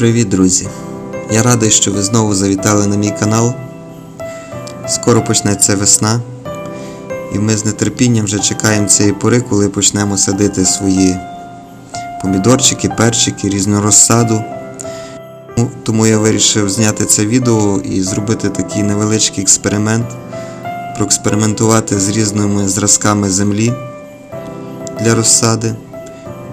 Привіт, друзі! Я радий, що ви знову завітали на мій канал. Скоро почнеться весна, і ми з нетерпінням вже чекаємо цієї пори, коли почнемо садити свої помідорчики, перчики, різну розсаду. Ну, Тому я вирішив зняти це відео і зробити такий невеличкий експеримент, проекспериментувати з різними зразками землі для розсади.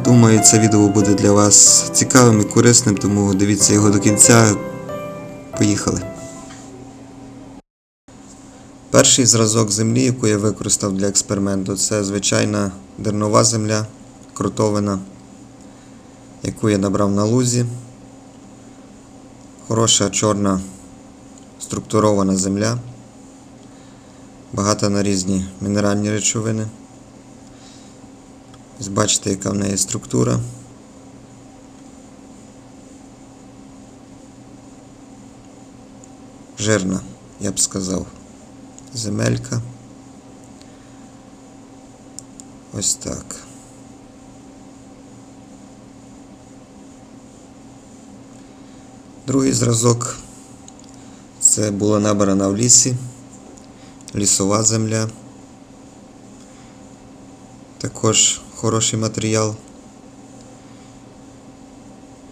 Думаю, це відео буде для вас цікавим і корисним, тому дивіться його до кінця. Поїхали. Перший зразок землі, яку я використав для експерименту, це звичайна дернова земля, крутовина, яку я набрав на лузі. Хороша чорна структурована земля, багата на різні мінеральні речовини. Ось бачите, яка в неї структура. Жирна, я б сказав. Земелька. Ось так. Другий зразок це була набрана в лісі, лісова земля. Також хороший матеріал,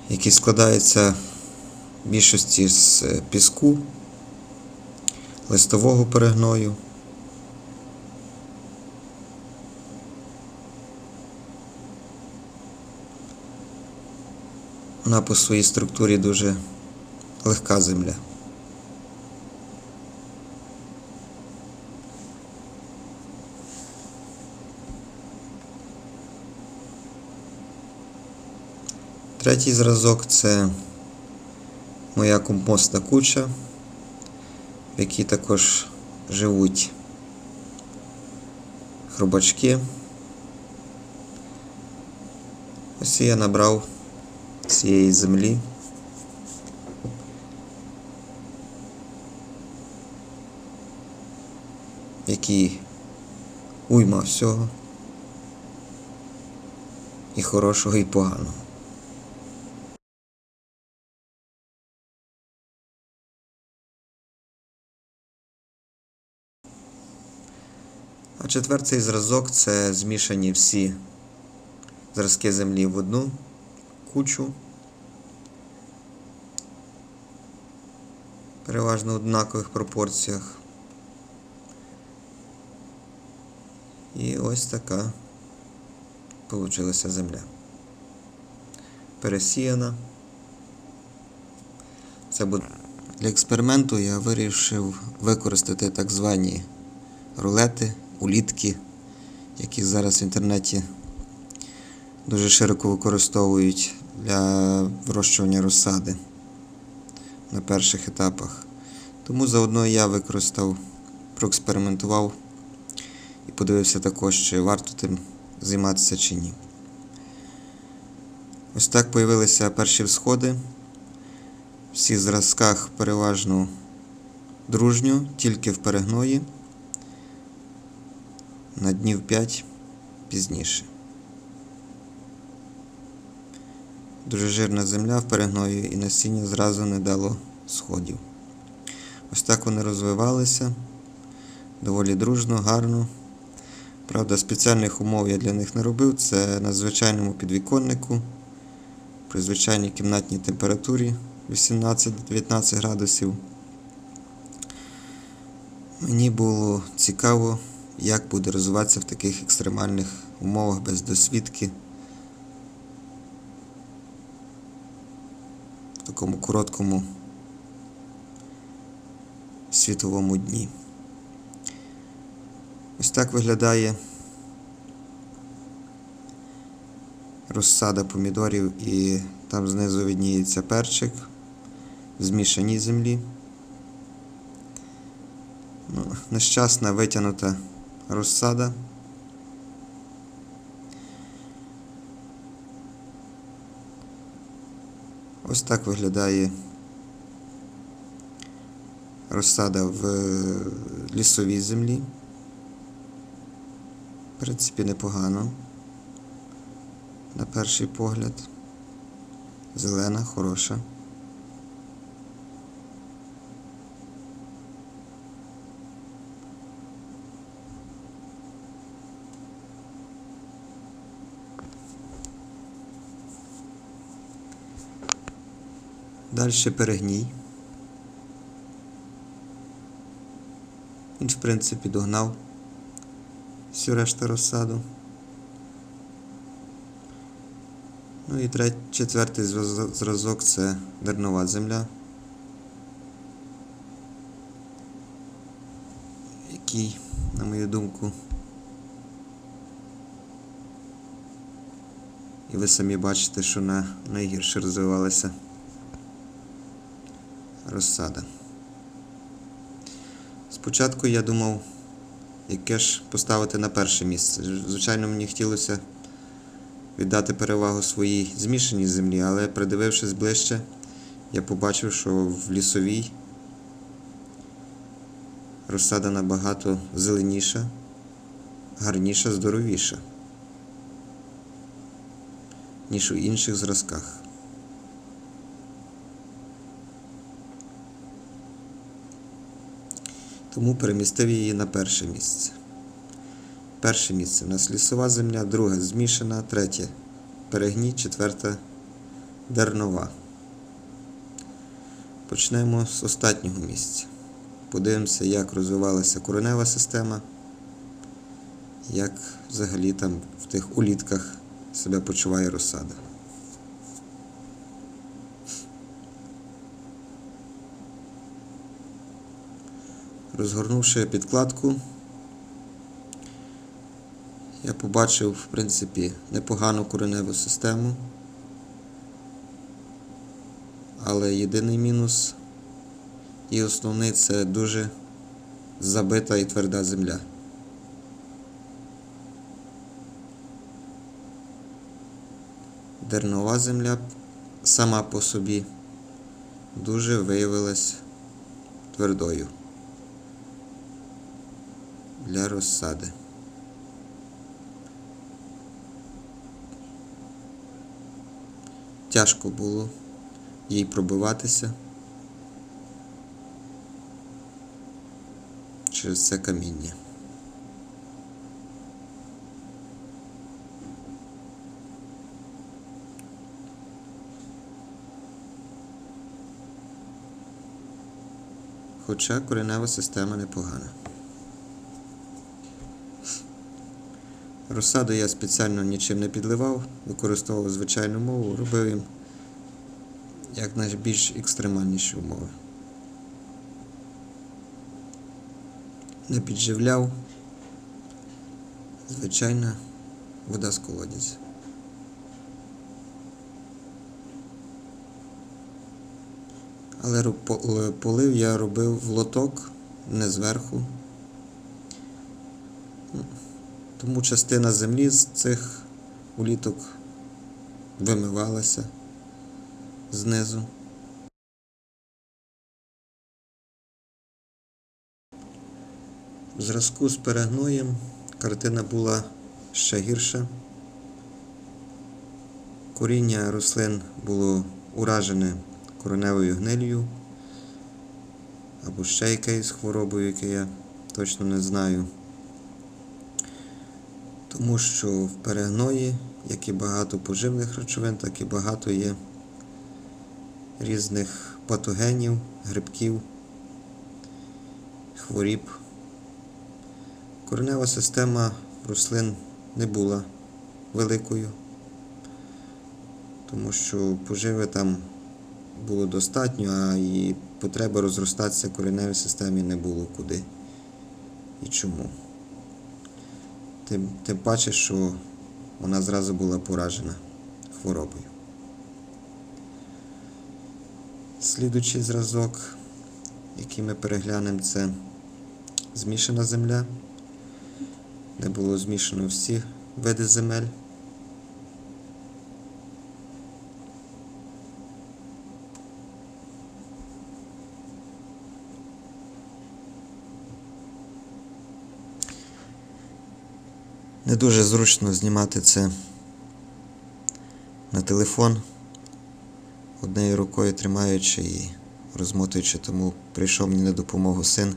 який складається в більшості з е, піску, листового перегною. Вона по своїй структурі дуже легка земля. Третій зразок це моя компостна куча, в якій також живуть хробачки. Ось я набрав цієї землі. в якій уйма всього. І хорошого, і поганого. Четвертий зразок це змішані всі зразки землі в одну кучу. Переважно в однакових пропорціях. І ось така получилася земля. Пересіяна. Це буде. Для експерименту я вирішив використати так звані рулети, улітки, які зараз в інтернеті дуже широко використовують для вирощування розсади на перших етапах. Тому заодно я використав, проекспериментував і подивився також, чи варто тим займатися чи ні. Ось так появилися перші всходи. В всіх зразках переважно дружньо, тільки в перегної на днів 5 пізніше. Дуже жирна земля в перегною і насіння зразу не дало сходів. Ось так вони розвивалися доволі дружно, гарно. Правда, спеціальних умов я для них не робив. Це на звичайному підвіконнику при звичайній кімнатній температурі 18-19 градусів. Мені було цікаво, як буде розвиватися в таких екстремальних умовах без досвідки. В такому короткому світовому дні. Ось так виглядає розсада помідорів і там знизу видніється перчик в змішаній землі. Ну, Нещасна витягнута розсада. Ось так виглядає розсада в лісовій землі. В принципі, непогано. На перший погляд. Зелена, хороша. Далі перегній. Він, в принципі, догнав всю решту розсаду. Ну і третій, четвертий зразок це дернова земля, який, на мою думку, і ви самі бачите, що на найгірше розвивалася розсада. Спочатку я думав, яке ж поставити на перше місце. Звичайно, мені хотілося віддати перевагу своїй змішаній землі, але придивившись ближче, я побачив, що в лісовій розсада набагато зеленіша, гарніша, здоровіша, ніж у інших зразках. Тому перемістив її на перше місце. Перше місце у нас лісова земля, друге змішана, третє перегній, четверте дернова. Почнемо з останнього місця. Подивимося, як розвивалася коренева система, як взагалі там в тих улітках себе почуває розсада. Розгорнувши підкладку, я побачив, в принципі, непогану кореневу систему. Але єдиний мінус і основний це дуже забита і тверда земля. Дернова земля сама по собі дуже виявилась твердою для розсади. Тяжко було їй пробиватися через це каміння. Хоча коренева система непогана. Розсаду я спеціально нічим не підливав, використовував звичайну мову, робив їм як найбільш екстремальніші умови. Не підживляв. Звичайна вода з колодязя. Але полив я робив в лоток, не зверху. Тому частина землі з цих уліток вимивалася знизу. В зразку з перегноєм картина була ще гірша. Коріння рослин було уражене кореневою гнилью або ще якоюсь хворобою, яку я точно не знаю. Тому що в перегної, як і багато поживних речовин, так і багато є різних патогенів, грибків, хворіб. Коренева система рослин не була великою, тому що поживи там було достатньо, а і потреба розростатися кореневій системі не було куди і чому. Тим, тим паче, що вона зразу була поражена хворобою. Слідуючий зразок, який ми переглянемо, це змішана земля, де було змішано всі види земель. Не дуже зручно знімати це на телефон, однією рукою тримаючи і розмотуючи, тому прийшов мені на допомогу син,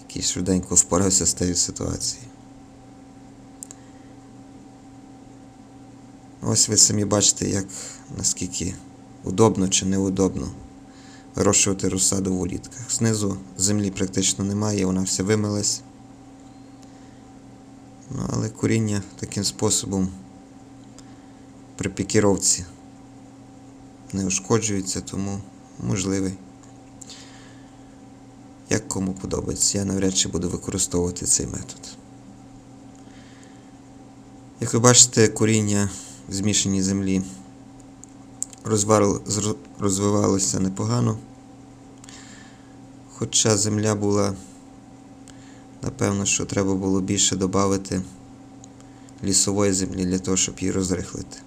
який швиденько впорався з тією ситуацією. Ось ви самі бачите, як наскільки удобно чи неудобно вирощувати розсаду в улітках. Знизу землі практично немає, вона вся вимилась. Ну, але коріння таким способом при пікіровці не ушкоджується, тому можливий. Як кому подобається, я навряд чи буду використовувати цей метод. Як ви бачите, коріння в змішаній землі розвивалося непогано. Хоча земля була, напевно, що треба було більше додати лісової землі для того, щоб її розрихлити.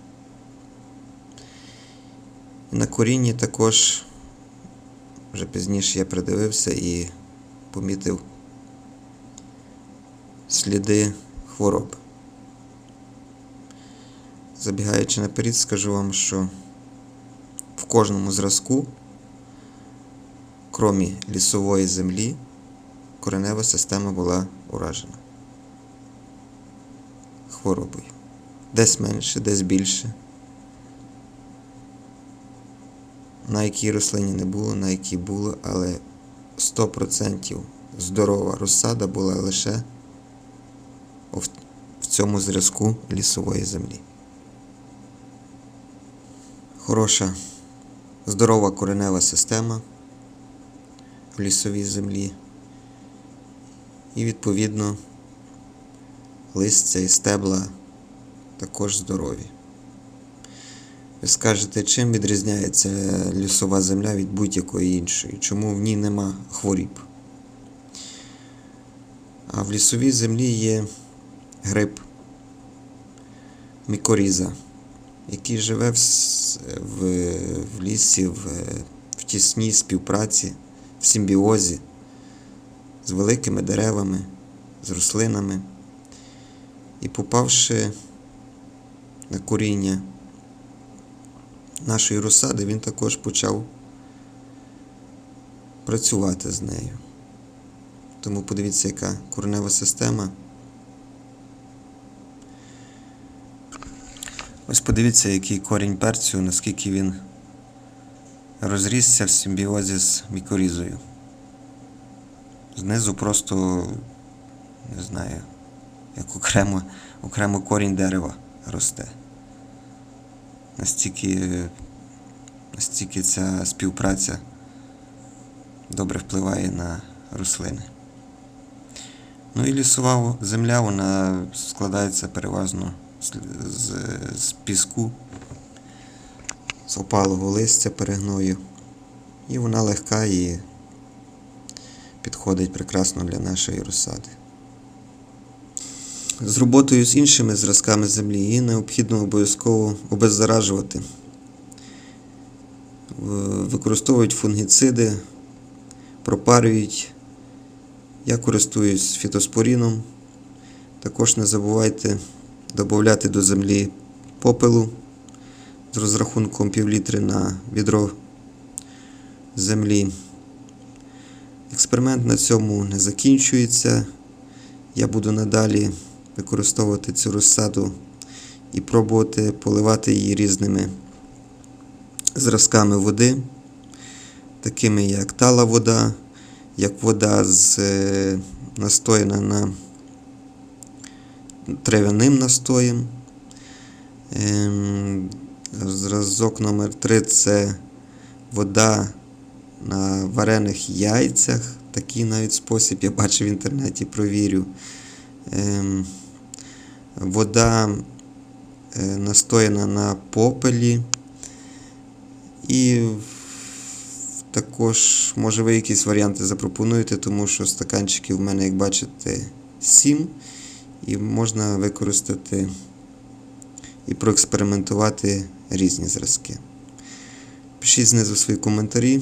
На корінні також вже пізніше я придивився і помітив сліди хвороб. Забігаючи наперед, скажу вам, що в кожному зразку, крім лісової землі, коренева система була уражена хворобою. Десь менше, десь більше. На якій рослині не було, на якій було, але 100% здорова розсада була лише в цьому зразку лісової землі. Хороша, здорова коренева система в лісовій землі. І відповідно листя і стебла також здорові. Ви скажете, чим відрізняється лісова земля від будь-якої іншої? Чому в ній нема хворіб? А в лісовій землі є гриб мікоріза, який живе в, в, в лісі в, в тісній співпраці, в симбіозі з великими деревами, з рослинами. І попавши на коріння нашої розсади, він також почав працювати з нею. Тому подивіться, яка коренева система. Ось подивіться, який корінь перцю, наскільки він розрісся в симбіозі з мікорізою. Знизу просто, не знаю, як окремо, окремо корінь дерева росте. Настільки, настільки ця співпраця добре впливає на рослини. Ну і лісова земля вона складається переважно з, з, з піску, з опалого листя перегною. І вона легка і підходить прекрасно для нашої розсади. З роботою з іншими зразками землі її необхідно обов'язково обеззаражувати. Використовують фунгіциди, пропарюють. Я користуюсь фітоспоріном. Також не забувайте додати до землі попелу з розрахунком півлітри на відро землі. Експеримент на цьому не закінчується. Я буду надалі використовувати цю розсаду і пробувати поливати її різними зразками води, такими як тала вода, як вода з е, настояна на трав'яним настоєм. Ем, Зразок номер 3 це вода на варених яйцях. Такий навіть спосіб я бачив в інтернеті, провірю. Ем, Вода е, настояна на попелі. І також, може, ви якісь варіанти запропонуєте, тому що стаканчиків в мене, як бачите, 7. І можна використати і проекспериментувати різні зразки. Пишіть знизу свої коментарі.